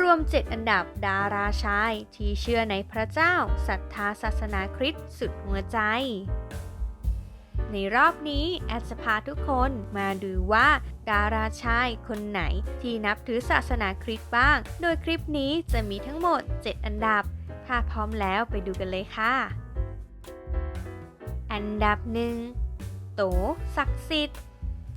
รวม 7 อันดับดาราชายที่เชื่อในพระเจ้าศรัทธาศาสนาคริสต์สุดหัวใจ ในรอบนี้แอดจะพาทุกคนมาดูว่า ดาราชายคนไหนที่นับถือศาสนาคริสต์บ้าง โดยคลิปนี้จะมีทั้งหมด 7 อันดับ ถ้าพร้อมแล้วไปดูกันเลยค่ะ อันดับหนึ่งโตศักดิ์สิทธิ์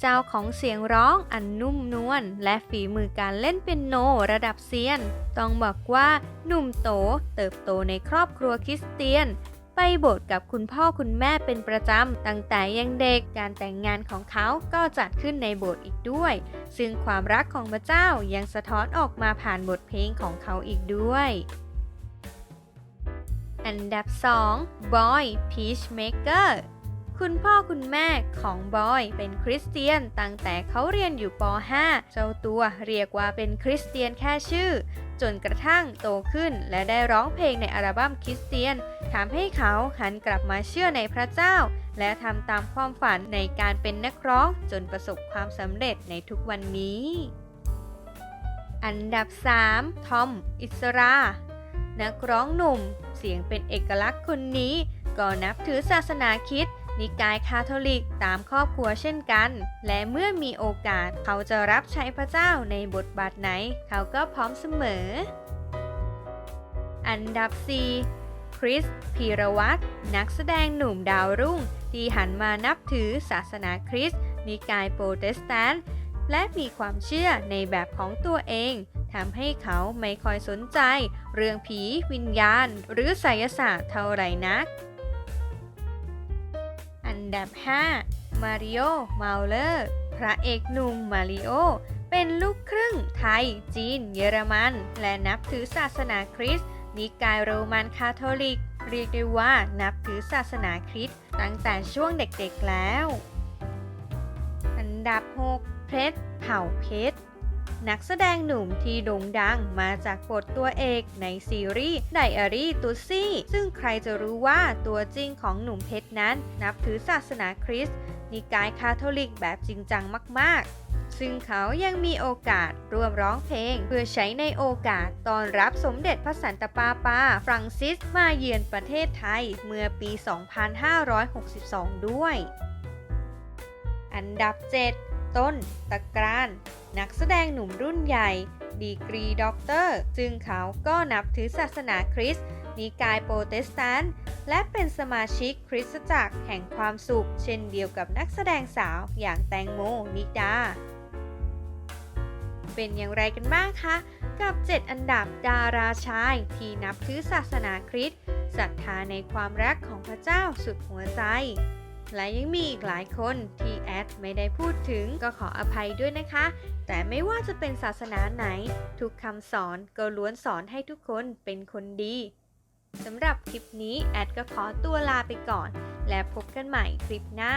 เจ้าของเสียงร้องอันนุ่มนวลและฝีมือการเล่นเป็นโนระดับเซียน ต้องบอกว่าหนุ่มโตเติบโตในครอบครัวคริสเตียน ไปโบสถ์กับคุณพ่อคุณแม่เป็นประจำ ตั้งแต่ยังเด็กการแต่งงานของเขาก็จัดขึ้นในโบสถ์อีกด้วย ซึ่งความรักของพระเจ้ายังสะท้อนออกมาผ่านบทเพลงของเขาอีกด้วยอันดับ2บอ คุณพ่อคุณแม่ของบอยเป็นคริสเตียนตั้งแต่เขาเรียนอยู่ป .5 เจ้าตัวเรียกว่าเป็นคริสเตียนแค่ชื่อ จนกระทั่งโตขึ้นและได้ร้องเพลงในอัลบั้มคริสเตียนทำให้เขาหันกลับมาเชื่อในพระเจ้า และทำตามความฝันในการเป็นนักร้องจนประสบความสำเร็จในทุกวันนี้ อันดับ 3 ทอม อิสรา นักร้องหนุ่ม เสียงเป็นเอกลักษณ์คนนี้ ก็นับถือศาสนาคริด นิกายคาทอลิกตามครอบครัวเช่นกัน และเมื่อมีโอกาสเขาจะรับใช้พระเจ้าในบทบาทไหน เขาก็พร้อมเสมอ อันดับ 4 คริส พีรวัตรนักแสดงหนุ่มดาวรุ่ง ที่หันมานับถือศาสนาคริสต์นิกายโปรเตสแตนต์และมีความเชื่อในแบบของตัวเองทำให้เขาไม่ค่อยสนใจ เรื่องผีวิญญาณ หรือไสยศาสตร์เท่าไหร่นัก ดับ 5 มาริโอ มาเลอร์ พระเอกหนุ่มมาริโอ เป็นลูกครึ่งไทย จีน เยอรมัน และนับถือศาสนาคริสต์นิกายโรมันคาทอลิก เรียกได้ว่านับถือศาสนาคริสต์ตั้งแต่ช่วงเด็กๆแล้ว อันดับ 6 เพชรเผ่าเพชร นักแสดงหนุ่มที่โด่งดังมาจากบทตัวเอกในซีรีส์ไดอารี่ตุซี่ ซึ่งใครจะรู้ว่าตัวจริงของหนุ่มเพชรนั้น นับถือศาสนาคริสต์นิกายคาทอลิกแบบจริงจังมาก ๆ ซึ่งเขายังมีโอกาสร่วมร้องเพลง เพื่อใช้ในโอกาสตอนรับสมเด็จพระสันตะปาปาฟรังซิสมาเยือนประเทศไทยเมื่อปี 2562 ด้วย อันดับ 7 ต้น ตะกราน นักแสดงหนุ่มรุ่นใหญ่ ดีกรีด็อกเตอร์ ซึ่งเขาก็นับถือศาสนาคริสต์นิกายโปรเตสแตนต์และเป็นสมาชิกคริสตจักรแห่งความสุข เช่นเดียวกับนักแสดงสาวอย่างแตงโมนิดา เป็นอย่างไรกันบ้างคะ กับ 7 อันดับดาราชายที่นับถือศาสนาคริสต์ศรัทธาในความรักของพระเจ้าสุดหัวใจ และยังมีอีกหลายคนที่แอดไม่ได้พูดถึงก็ขออภัยด้วยนะคะ แต่ไม่ว่าจะเป็นศาสนาไหน ทุกคำสอนก็ล้วนสอนให้ทุกคนเป็นคนดีสำหรับคลิปนี้แอดก็ขอตัวลาไปก่อน และพบกันใหม่คลิปหน้า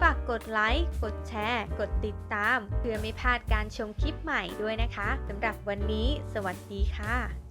ฝากกดไลค์ กดแชร์ กดติดตาม เพื่อไม่พลาดการชมคลิปใหม่ด้วยนะคะสำหรับวันนี้ สวัสดีค่ะ